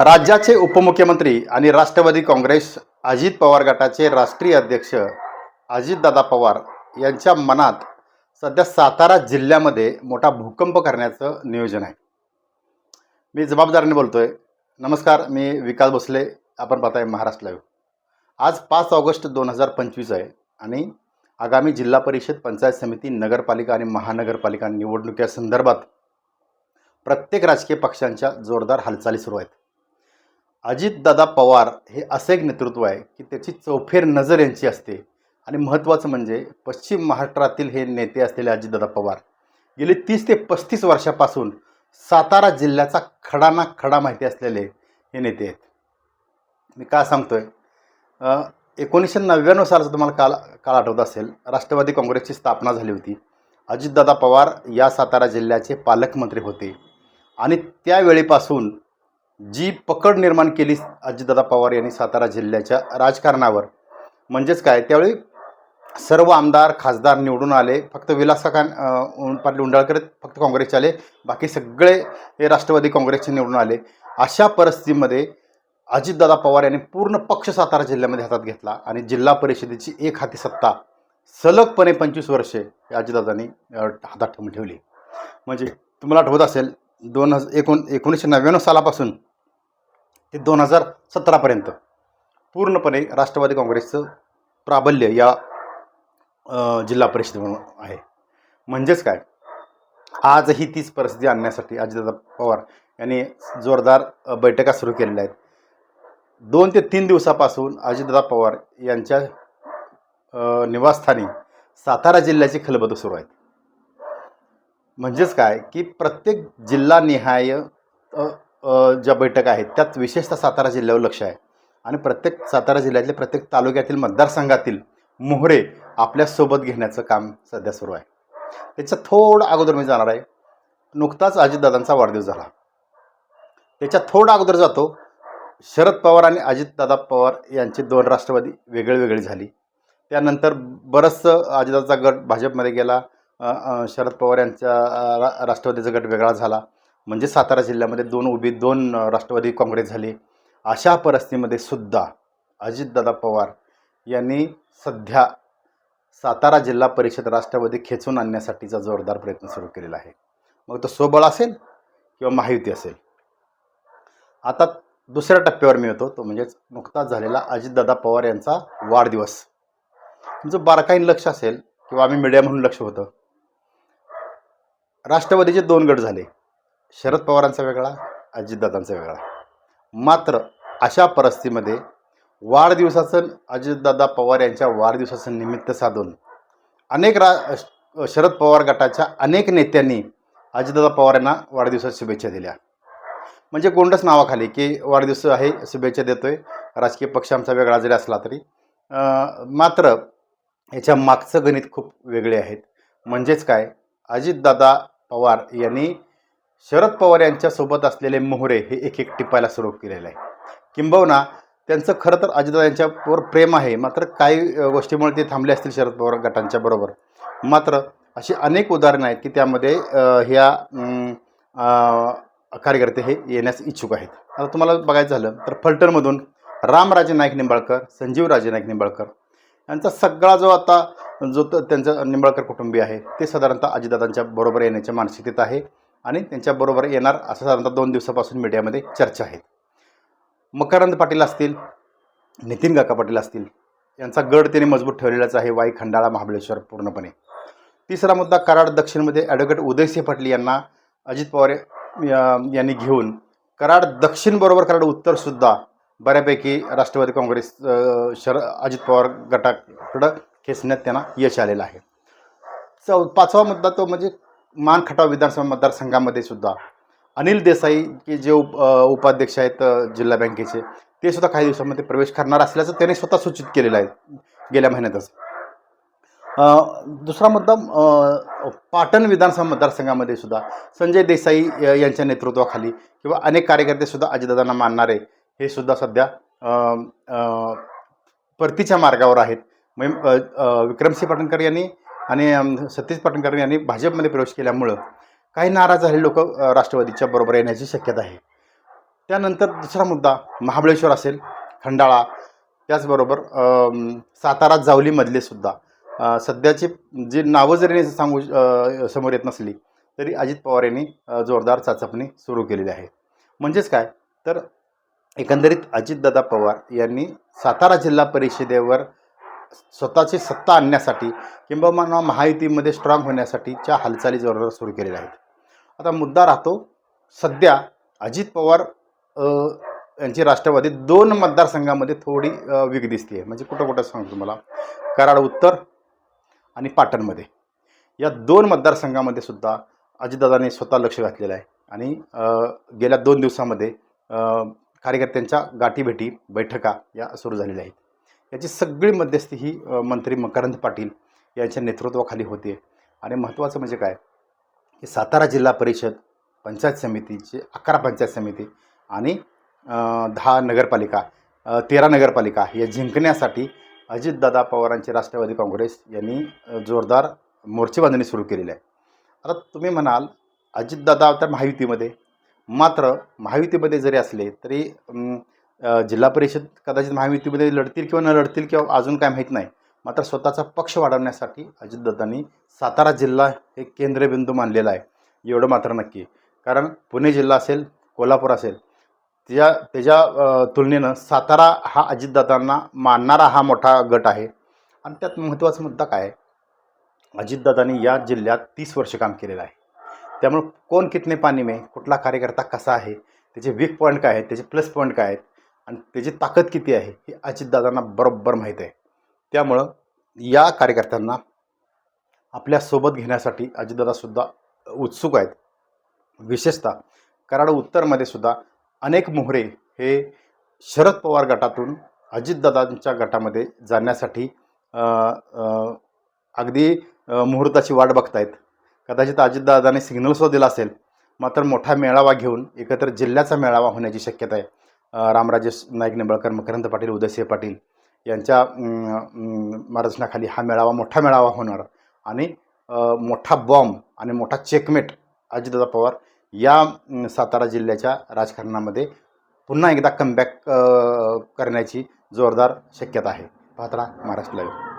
राज्याचे उपमुख्यमंत्री आणि राष्ट्रवादी काँग्रेस अजित पवार गटाचे राष्ट्रीय अध्यक्ष अजितदादा पवार यांच्या मनात सध्या सातारा जिल्ह्यामध्ये मोठा भूकंप करण्याचं नियोजन आहे. मी जबाबदारीने आहे नमस्कार मी विकास भोसले. आपण पाहताय महाराष्ट्र लाईव्ह आज पाच ऑगस्ट दोन हजार पंचवीस आहे आणि आगामी जिल्हा परिषद पंचायत समिती नगरपालिका आणि महानगरपालिका निवडणुकीसंदर्भात प्रत्येक राजकीय पक्षांच्या जोरदार हालचाली सुरू आहेत. अजितदादा पवार हे असं एक नेतृत्व आहे की त्याची चौफेर नजर यांची असते. आणि महत्त्वाचं म्हणजे पश्चिम महाराष्ट्रातील हे नेते असलेले अजितदादा पवार गेली तीस ते पस्तीस वर्षापासून सातारा जिल्ह्याचा खडा ना खडा माहिती असलेले हे नेते आहेत. मी का सांगतोय? एकोणीसशे नव्याण्णव सालाचा तुम्हाला काल काळ आठवत असेल राष्ट्रवादी काँग्रेसची स्थापना झाली होती. अजितदादा पवार या सातारा जिल्ह्याचे पालकमंत्री होते. आणि त्यावेळीपासून जी पकड निर्माण केली अजितदादा पवार यांनी सातारा जिल्ह्याच्या राजकारणावर. म्हणजेच काय? त्यावेळी सर्व आमदार खासदार निवडून आले. फक्त विलासकान पाटील उंडाळकर फक्त काँग्रेसचे आले. बाकी सगळे हे राष्ट्रवादी काँग्रेसचे निवडून आले. अशा परिस्थितीमध्ये अजितदादा पवार यांनी पूर्ण पक्ष सातारा जिल्ह्यामध्ये हातात घेतला आणि जिल्हा परिषदेची एक हाती सत्ता सलगपणे पंचवीस वर्षे या अजितदादांनी हातात ठेवून ठेवली. म्हणजे तुम्हाला आठवत असेल दोन हज एकोण एकोणीसशे नव्याण्णव सालापासून ते दोन हजार सतरापर्यंत पूर्णपणे राष्ट्रवादी काँग्रेसचं प्राबल्य या जिल्हा परिषदेवर आहे. म्हणजेच काय? आजही तीच परिस्थिती आणण्यासाठी अजितदादा पवार यांनी जोरदार बैठका सुरू केलेल्या आहेत. दोन ते तीन दिवसापासून अजितदादा पवार यांच्या निवासस्थानी सातारा जिल्ह्याची खलबतं सुरू आहेत. म्हणजेच काय? की प्रत्येक जिल्हानिहाय ज्या बैठका आहेत त्यात विशेषतः सातारा जिल्ह्यावर लक्ष आहे. आणि प्रत्येक सातारा जिल्ह्यातले प्रत्येक तालुक्यातील मतदारसंघातील मोहरे आपल्यासोबत घेण्याचं काम सध्या सुरू आहे. त्याच्या थोडं अगोदर मी जाणार आहे. नुकताच अजितदादांचा वाढदिवस झाला. त्याच्या थोडं अगोदर जातो. शरद पवार आणि अजितदादा पवार यांची दोन राष्ट्रवादी वेगळी वेगळी झाली. त्यानंतर बरंचसं अजितदादाचा गट भाजपमध्ये गेला. शरद पवार यांच्या रा राष्ट्रवादीचा गट वेगळा झाला. म्हणजे सातारा जिल्ह्यामध्ये दोन उभी दोन राष्ट्रवादी काँग्रेस झाली. अशा परिस्थितीमध्ये सुद्धा अजितदादा पवार यांनी सध्या सातारा जिल्हा परिषद राष्ट्रवादी खेचून आणण्यासाठीचा जोरदार प्रयत्न सुरू केलेला आहे. मग तो स्वबळ असेल किंवा महायुती असेल? आता दुसऱ्या टप्प्यावर मी येतो. तो म्हणजेच नुकताच झालेला अजितदादा पवार यांचा वाढदिवस. तुमचं बारकाईन लक्ष असेल किंवा आम्ही मीडिया म्हणून लक्ष होतं. राष्ट्रवादीचे दोन गट झाले. शरद पवारांचा वेगळा अजितदादांचा वेगळा. मात्र अशा परिस्थितीमध्ये वाढदिवसाचं अजितदादा पवार यांच्या वाढदिवसाचं निमित्त साधून अनेक रा शरद पवार गटाच्या अनेक नेत्यांनी अजितदादा पवार यांना वाढदिवसाच्या शुभेच्छा दिल्या. म्हणजे गोंडच नावाखाली की वाढदिवस आहे शुभेच्छा देतोय राजकीय पक्ष आमचा वेगळा जरी असला तरी. मात्र याच्या मागचं गणित खूप वेगळे आहेत. म्हणजेच काय अजितदादा पवार यांनी शरद पवार यांच्यासोबत असलेले मोहरे हे एक एक टिपायला सुरू केलेलं आहे. किंबहुना त्यांचं खरं तर अजितदादा यांच्यावर प्रेम आहे मात्र काही गोष्टीमुळे ते थांबले असतील शरद पवार गटांच्या बरोबर. मात्र अशी अनेक उदाहरणं आहेत की त्यामध्ये ह्या कार्यकर्ते हे येण्यास इच्छुक आहेत. आता तुम्हाला बघायचं झालं तर फलटणमधून रामराजे नाईक निंबाळकर संजीवराजे नाईक निंबाळकर यांचा सगळा जो आता जो त- त्यांचं निंबाळकर कुटुंबीय आहे ते साधारणतः अजितदादांच्या बरोबर येण्याच्या मानसिकतेत आहे. आणि त्यांच्याबरोबर येणार असं साधारणतः दोन दिवसापासून मीडियामध्ये चर्चा आहेत. मकरंद पाटील असतील नितीन काका पाटील असतील यांचा गड त्यांनी मजबूत ठेवलेलाच आहे वाई खंडाळा महाबळेश्वर पूर्णपणे. तिसरा मुद्दा कराड दक्षिणमध्ये ॲडव्होकेट उदयसिंह पाटील यांना अजित पवार यांनी घेऊन कराड दक्षिणबरोबर कराड उत्तरसुद्धा बऱ्यापैकी राष्ट्रवादी काँग्रेस शर अजित पवार गटाकडं खेचण्यात त्यांना यश आलेलं आहे. चौ पाचवा मुद्दा तो म्हणजे मान खटाव विधानसभा मतदारसंघामध्ये सुद्धा अनिल देसाई की जे उप उपाध्यक्ष आहेत जिल्हा बँकेचे ते सुद्धा काही दिवसामध्ये प्रवेश करणार असल्याचं त्याने स्वतः सूचित केलेलं आहे गेल्या महिन्यातच. दुसरा मुद्दा पाटण विधानसभा मतदारसंघामध्ये सुद्धा संजय देसाई यांच्या नेतृत्वाखाली किंवा अनेक कार्यकर्ते सुद्धा अजितदादांना मानणारे हे सुद्धा सध्या परतीच्या मार्गावर आहेत. म्हणजे विक्रमसिंह पाटणकर यांनी आणि सतीश पाटणकर यांनी भाजपमध्ये प्रवेश केल्यामुळं काही नाराज झालेले लोक राष्ट्रवादीच्या बरोबर येण्याची शक्यता आहे. त्यानंतर दुसरा मुद्दा महाबळेश्वर असेल खंडाळा त्याचबरोबर सातारा जावलीमधले सुद्धा. सध्याची जी नावं जरी सांगू समोर येत नसली तरी अजित पवार यांनी जोरदार चाचपणी सुरू केलेली आहे. म्हणजेच काय? तर एकंदरीत अजितदादा पवार यांनी सातारा जिल्हा परिषदेवर स्वतःची सत्ता आणण्यासाठी किंबहुना महायुतीमध्ये स्ट्रॉंग होण्यासाठीच्या हालचाली जोरदार सुरू केलेल्या आहेत. आता मुद्दा राहतो सध्या अजित पवार यांची राष्ट्रवादी दोन मतदारसंघामध्ये थोडी वीक दिसते म्हणजे कुठं कुठं सांगतो तुम्हाला? कराड उत्तर आणि पाटणमध्ये. या दोन मतदारसंघामध्ये सुद्धा अजितदादांनी स्वतः लक्ष घातलेलं आहे. आणि गेल्या दोन दिवसामध्ये कार्यकर्त्यांच्या गाठीभेटी बैठका या सुरू झालेल्या आहेत. याची सगळी मध्यस्थी ही मंत्री मकरंद पाटील यांच्या नेतृत्वाखाली होते आणि महत्त्वाचं म्हणजे काय? की सातारा जिल्हा परिषद पंचायत समितीचे अकरा पंचायत समिती आणि दहा नगरपालिका तेरा नगरपालिका या जिंकण्यासाठी अजितदादा पवारांचे राष्ट्रवादी काँग्रेस यांनी जोरदार मोर्चेबांधणी सुरू केलेली आहे. आता तुम्ही म्हणाल अजितदादा तर महायुतीमध्ये मात्र महायुतीमध्ये जरी असले तरी जिल्हा परिषद कदाचित महायुतीमध्ये लढतील किंवा न लढतील किंवा अजून काय माहीत नाही. मात्र स्वतःचा पक्ष वाढवण्यासाठी अजितदादांनी सातारा जिल्हा हे केंद्रबिंदू मानलेला आहे. एवढं मात्र नक्की. कारण पुणे जिल्हा असेल कोल्हापूर असेल त्या त्याच्या तुलनेनं सातारा हा अजितदादांना मानणारा हा मोठा गट आहे. आणि त्यात महत्त्वाचा मुद्दा काय आहे? अजितदादांनी या जिल्ह्यात तीस वर्ष काम केलेलं आहे. त्यामुळे कोण कितने पाणी मे कुठला कार्यकर्ता कसा आहे त्याचे वीक पॉईंट काय आहेत त्याचे प्लस पॉईंट काय आहेत आणि त्याची ताकद किती आहे हे अजितदादांना बरोबर माहीत आहे. त्यामुळं या कार्यकर्त्यांना आपल्यासोबत घेण्यासाठी अजितदादासुद्धा उत्सुक आहेत. विशेषतः कराड उत्तरमध्ये सुद्धा अनेक मोहरे हे शरद पवार गटातून अजितदादांच्या गटामध्ये जाण्यासाठी अगदी मुहूर्ताची वाट बघतायत. कदाचित अजितदादाने सिग्नलसुद्धा दिला असेल मात्र मोठा मेळावा घेऊन एकत्र जिल्ह्याचा मेळावा होण्याची शक्यता आहे. रामराजे नाईक निंबाळकर मकरंद पाटील उदयसिंह पाटील यांच्या मार्गदर्शनाखाली हा मेळावा मोठा मेळावा होणार. आणि मोठा बॉम्ब आणि मोठा चेकमेट अजितदादा पवार या सातारा जिल्ह्याच्या राजकारणामध्ये पुन्हा एकदा कमबॅक करण्याची जोरदार शक्यता आहे. पाहत राहा महाराष्ट्र लाईव्ह